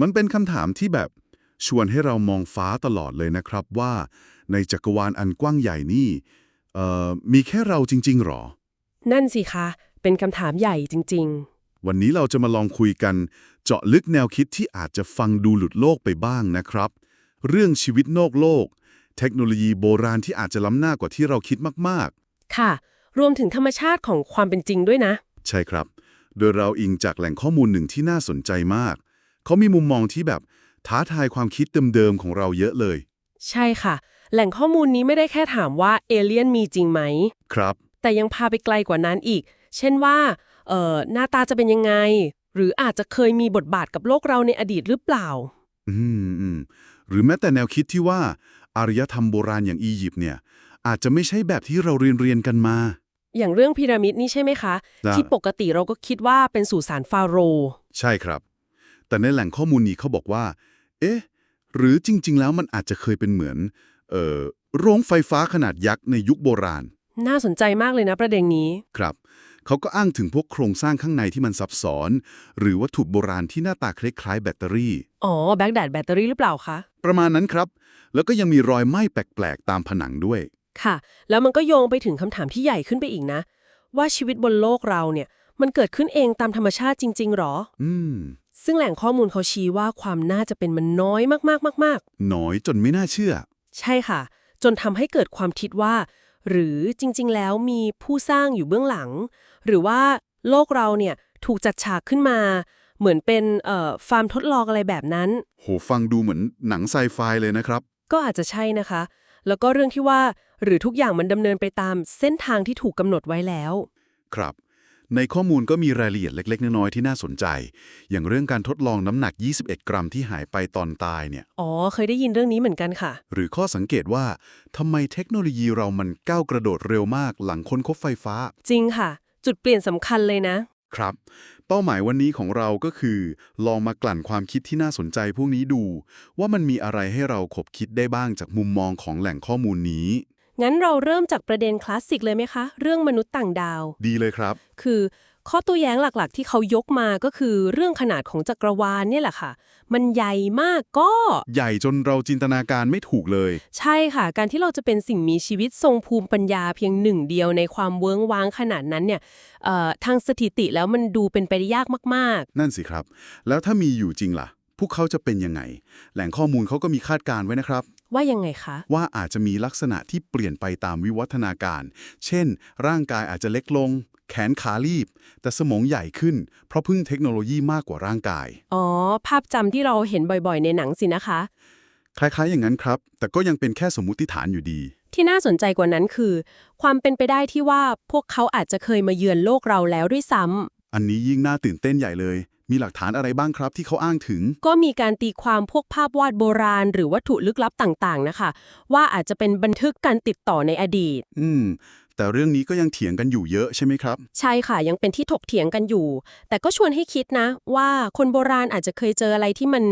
มันเป็นคำถามที่แบบชวนให้เรามองฟ้าตลอดเลยนะครับว่า ในจักรวาลอันกว้างใหญ่นี่เอ่อมีแค่เราจริง ๆ หรอ นั่นสิคะ เป็นคำถามใหญ่จริงวันนี้เราจะมาลองคุยกัน เจาะลึกแนวคิดที่อาจจะฟังดูหลุดโลกไปบ้างนะครับ เรื่องชีวิตนอกโลก เทคโนโลยีโบราณที่อาจจะล้ำหน้ากว่าที่เราคิดมากๆ ค่ะ รวมถึงธรรมชาติของความเป็นจริงด้วยนะๆใช่ครับ โดยเราอิงจากแหล่งข้อมูลหนึ่งที่น่าสนใจมาก เขามีมุมมองที่แบบท้าทายความคิดเดิมๆของเราเยอะเลย ใช่ค่ะ แหล่งข้อมูลนี้ไม่ได้แค่ถามว่าเอเลี่ยนมีจริงไหม ครับ แต่ยังพาไปไกลกว่านั้นอีก เช่นว่าเอ่อหน้าตาจะเป็นยังไง หรืออาจจะเคยมีบทบาทกับโลกเราในอดีตหรือเปล่า อืมอืมหรือแม้แต่แนวคิดที่ว่า อารยธรรมโบราณอย่างอียิปต์เนี่ย อาจจะไม่ใช่แบบที่เราเรียนเรียนกันมา อย่างเรื่องพีระมิดนี่ใช่ไหมคะ จ้ะ ที่ปกติเราก็คิดว่าเป็นสุสานฟาโรห์ ใช่ครับ แต่ในแหล่งข้อมูลนี้เขาบอกว่า เอ๊ะ หรือจริง ๆ แล้วมันอาจจะเคยเป็นเหมือน เอ่อ โรงไฟฟ้าขนาดยักษ์ในยุคโบราณ น่าสนใจมากเลยนะประเด็นนี้ ครับ เขาก็อ้างถึงพวกโครงสร้างข้างในที่มันซับซ้อน หรือวัตถุโบราณที่หน้าตาคล้ายๆแบตเตอรี่ อ๋อ แบ็กแดดแบตเตอรี่หรือเปล่าคะ ประมาณนั้นครับ แล้วก็ยังมีรอยไหม้แปลกๆ ตามผนังด้วย ค่ะ แล้วมันก็โยงไปถึงคำถามที่ใหญ่ขึ้นไปอีกนะ ว่าชีวิตบนโลกเราเนี่ย มันเกิดขึ้นเองตามธรรมชาติจริง ๆหรอ อืม ซึ่งแหล่งข้อมูลเขาชี้ว่าความน่าจะเป็นมันน้อยมากๆๆน้อยจนไม่น่าเชื่อ ๆ ใช่ค่ะ จนทำให้เกิดความคิดว่า หรือจริงๆ แล้วมีผู้สร้างอยู่เบื้องหลัง หรือว่าโลกเราเนี่ยถูกจัดฉากขึ้นมา เหมือนเป็นเอ่อฟาร์มทดลองอะไรแบบนั้น โหฟังดูเหมือนหนังไซไฟเลยนะครับ ก็อาจจะใช่นะคะ แล้วก็เรื่องที่ว่าหรือทุกอย่างมันดำเนินไปตามเส้นทางที่ถูกกำหนดไว้แล้ว ครับ ในข้อมูลก็มีรายละเอียดเล็ก ๆ น้อยๆที่น่าสนใจ อย่างเรื่องการทดลองน้ำหนัก 21 กรัมที่หายไปตอนตายเนี่ย อ๋อ เคยได้ยินเรื่องนี้เหมือนกันค่ะ หรือข้อสังเกตว่าทำไมเทคโนโลยีเรามันก้าวกระโดดเร็วมากหลังค้นพบไฟฟ้า จริงค่ะ จุดเปลี่ยนสำคัญเลยนะ ครับ เป้าหมายวันนี้ของเราก็คือ ลองมากลั่นความคิดที่น่าสนใจพวกนี้ดู ว่ามันมีอะไรให้เราขบคิดได้บ้างจากมุมมองของแหล่งข้อมูลนี้ งั้นเราเริ่มจากประเด็นคลาสสิกเลยไหมคะ เรื่องมนุษย์ต่างดาว ดีเลยครับ คือข้อโตัวแย้งหลักๆ ที่เขายกมาก็คือเรื่องขนาดของจักรวาลเนี่ยแหละค่ะ มันใหญ่มากก็ ใหญ่จนเราจินตนาการไม่ถูกเลย ใช่ค่ะ การที่เราจะเป็นสิ่งมีชีวิตทรงภูมิปัญญาเพียงหนึ่งเดียวในความเวิ้งว้างขนาดนั้นเนี่ยเอ่อทางสถิติแล้วมันดูเป็นไปได้ยากมากนั่นสิครับ แล้วถ้ามีอยู่จริงล่ะ พวกเขาจะเป็นยังไง แหล่งข้อมูลเขาก็มีคาดการณ์ไว้นะครับ ๆ ว่ายังไงคะ ว่าอาจจะมีลักษณะที่เปลี่ยนไปตามวิวัฒนาการ เช่น ร่างกายอาจจะเล็กลง แขนขาลีบ แต่สมองใหญ่ขึ้น เพราะพึ่งเทคโนโลยีมากกว่าร่างกาย อ๋อ ภาพจำที่เราเห็นบ่อยๆ ในหนังสินะคะ คล้ายๆอย่างนั้นครับ แต่ก็ยังเป็นแค่สมมุติฐานอยู่ดี ที่น่าสนใจกว่านั้นคือ ความเป็นไปได้ที่ว่าพวกเขาอาจจะเคยมาเยือนโลกเราแล้วด้วยซ้ำอันนี้ยิ่งน่าตื่นเต้นใหญ่เลย มีหลักฐานอะไรบ้างครับที่เขาอ้างถึง ก็มีการตีความพวกภาพวาดโบราณ หรือวัตถุลึกลับต่างๆนะคะ ว่าอาจจะเป็นบันทึกการติดต่อในอดีต อืม แต่เรื่องนี้ก็ยังเถียงกันอยู่เยอะใช่ไหมครับ ใช่ค่ะยังเป็นที่ถกเถียงกันอยู่ แต่ก็ชวนให้คิดนะ ว่าคนโบราณอาจจะเคยเจออะไรที่มัน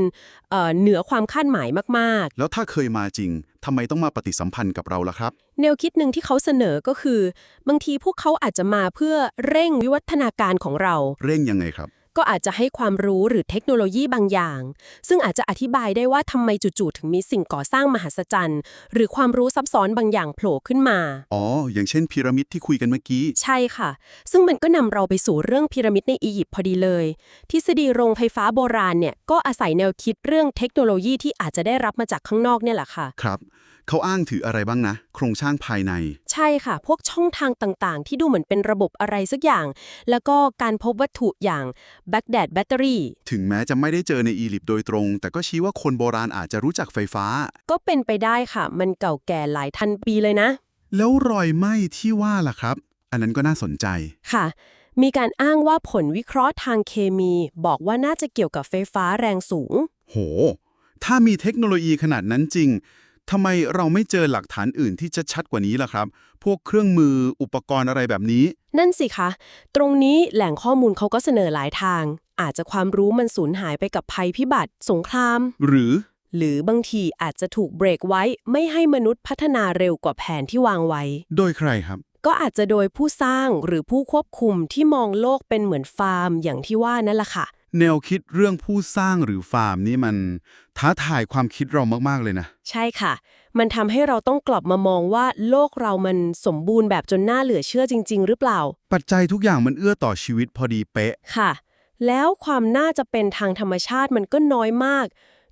เอ่อเหนือความคาดหมายมากแล้วถ้าเคยมาจริงทำไมต้องมาปฏิสัมพันธ์กับเราล่ะครับๆแนวคิดหนึ่งที่เขาเสนอก็คือ บางทีพวกเขาอาจจะมาเพื่อเร่งวิวัฒนาการของเรา เร่งยังไงครับ ก็อาจจะให้ความรู้หรือเทคโนโลยีบางอย่าง ซึ่งอาจจะอธิบายได้ว่าทำไมจู่ๆถึงมีสิ่งก่อสร้างมหัศจรรย์หรือความรู้ซับซ้อนบางอย่างโผล่ขึ้นมา อ๋อ อย่างเช่นพีระมิดที่คุยกันเมื่อกี้ ใช่ค่ะ ซึ่งมันก็นำเราไปสู่เรื่องพีระมิดในอียิปต์พอดีเลย ทฤษฎีโรงไฟฟ้าโบราณเนี่ยก็อาศัยแนวคิดเรื่องเทคโนโลยีที่อาจจะได้รับมาจากข้างนอกเนี่ยแหละค่ะ ครับ เขาอ้างถืออะไรบ้างนะ โครงสร้างภายใน ใช่ค่ะ พวกช่องทางต่างๆ ที่ดูเหมือนเป็นระบบอะไรสักอย่าง แล้วก็การพบวัตถุอย่างแบ็กแดดแบตเตอรี่ถึงแม้จะไม่ได้เจอในอียิปต์โดยตรง แต่ก็ชี้ว่าคนโบราณอาจจะรู้จักไฟฟ้า ก็เป็นไปได้ค่ะ มันเก่าแก่หลายพันปีเลยนะ แล้วรอยไหม้ที่ว่าล่ะครับ อันนั้นก็น่าสนใจค่ะมีการอ้างว่าผลวิเคราะห์ทางเคมี บอกว่าน่าจะเกี่ยวกับไฟฟ้าแรงสูง โห ถ้ามีเทคโนโลยีขนาดนั้นจริง ทำไมเราไม่เจอหลักฐานอื่นที่จะชัดกว่านี้ล่ะครับ พวกเครื่องมืออุปกรณ์อะไรแบบนี้ นั่นสิคะ ตรงนี้แหล่งข้อมูลเขาก็เสนอหลายทาง อาจจะความรู้มันสูญหายไปกับภัยพิบัติ สงคราม หรือ หรือบางทีอาจจะถูกเบรกไว้ ไม่ให้มนุษย์พัฒนาเร็วกว่าแผนที่วางไว้ โดยใครครับ ก็อาจจะโดยผู้สร้างหรือผู้ควบคุมที่มองโลกเป็นเหมือนฟาร์มอย่างที่ว่านั่นแหละค่ะ แนวคิดเรื่องผู้สร้างหรือฟาร์มนี่มันท้าทายความคิดเรามากๆเลยนะ ใช่ค่ะ มันทำให้เราต้องกลับมามองว่าโลกเรามันสมบูรณ์แบบจนน่าเหลือเชื่อจริง ๆ หรือเปล่า ปัจจัยทุกอย่างมันเอื้อต่อชีวิตพอดีเป๊ะ ค่ะ แล้วความน่าจะเป็นทางธรรมชาติมันก็น้อยมาก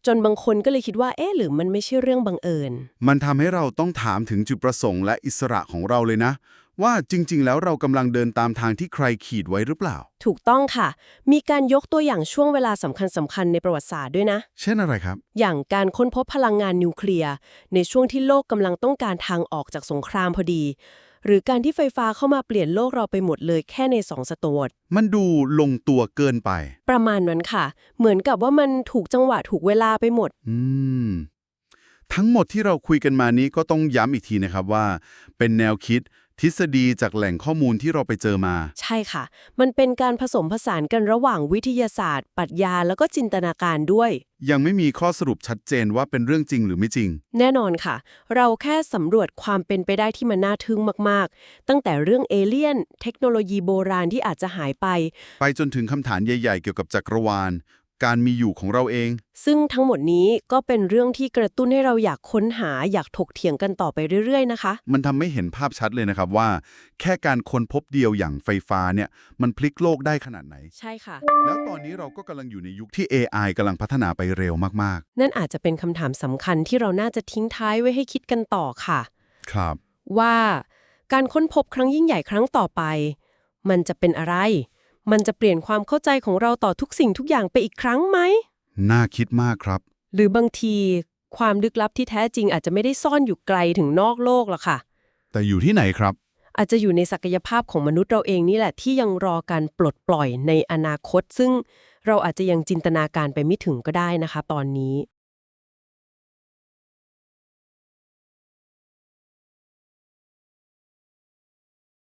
จนบางคนก็เลยคิดว่า เอ๊ะหรือมันไม่ใช่เรื่องบังเอิญ มันทำให้เราต้องถามถึงจุดประสงค์และอิสระของเราเลยนะ ว่าจริง ๆ แล้วเรากำลังเดินตามทางที่ใครขีดไว้หรือเปล่า ถูกต้องค่ะ มีการยกตัวอย่างช่วงเวลาสำคัญสำคัญๆในประวัติศาสตร์ด้วยนะ เช่นอะไรครับ อย่างการค้นพบพลังงานนิวเคลียร์ ในช่วงที่โลกกำลังต้องการทางออกจากสงครามพอดี หรือการที่ไฟฟ้าเข้ามาเปลี่ยนโลกเราไปหมดเลยแค่ในสองศตวรรษ มันดูลงตัวเกินไป ประมาณนั้นค่ะ เหมือนกับว่ามันถูกจังหวะถูกเวลาไปหมด อืมทั้งหมดที่เราคุยกันมานี้ก็ต้องย้ำอีกทีนะครับว่า เป็นแนวคิด ทฤษฎีจากแหล่งข้อมูลที่เราไปเจอมา ใช่ค่ะ มันเป็นการผสมผสานกันระหว่างวิทยาศาสตร์ปรัชญาแล้วก็จินตนาการด้วย ยังไม่มีข้อสรุปชัดเจนว่าเป็นเรื่องจริงหรือไม่จริง แน่นอนค่ะ เราแค่สำรวจความเป็นไปได้ที่มันน่าทึ่งมากๆ ตั้งแต่เรื่องเอเลี่ยน เทคโนโลยีโบราณที่อาจจะหายไป ไปจนถึงคำถามใหญ่ ๆ เกี่ยวกับจักรวาล การมีอยู่ของเราเอง ซึ่งทั้งหมดนี้ก็เป็นเรื่องที่กระตุ้นให้เราอยากค้นหาอยากถกเถียงกันต่อไปเรื่อย ๆ นะคะ มันทำให้เห็นภาพชัดเลยนะครับว่า แค่การค้นพบเดียวอย่างไฟฟ้าเนี่ยมันพลิกโลกได้ขนาดไหน ใช่ค่ะ แล้วตอนนี้เราก็กำลังอยู่ในยุคที่ AI กำลังพัฒนาไปเร็วมากนั่นอาจจะเป็นคำถามสำคัญที่เราน่าจะทิ้งท้ายไว้ให้คิดกันต่อค่ะ ๆ ครับ ว่าการค้นพบครั้งยิ่งใหญ่ครั้งต่อไป มันจะเป็นอะไร มันจะเปลี่ยนความเข้าใจของเราต่อทุกสิ่งทุกอย่างไปอีกครั้งไหม น่าคิดมากครับ หรือบางทีความลึกลับที่แท้จริงอาจจะไม่ได้ซ่อนอยู่ไกลถึงนอกโลกหรอกค่ะ แต่อยู่ที่ไหนครับ อาจจะอยู่ในศักยภาพของมนุษย์เราเองนี่แหละที่ยังรอการปลดปล่อยในอนาคต ซึ่งเราอาจจะยังจินตนาการไปไม่ถึงก็ได้นะคะ ตอนนี้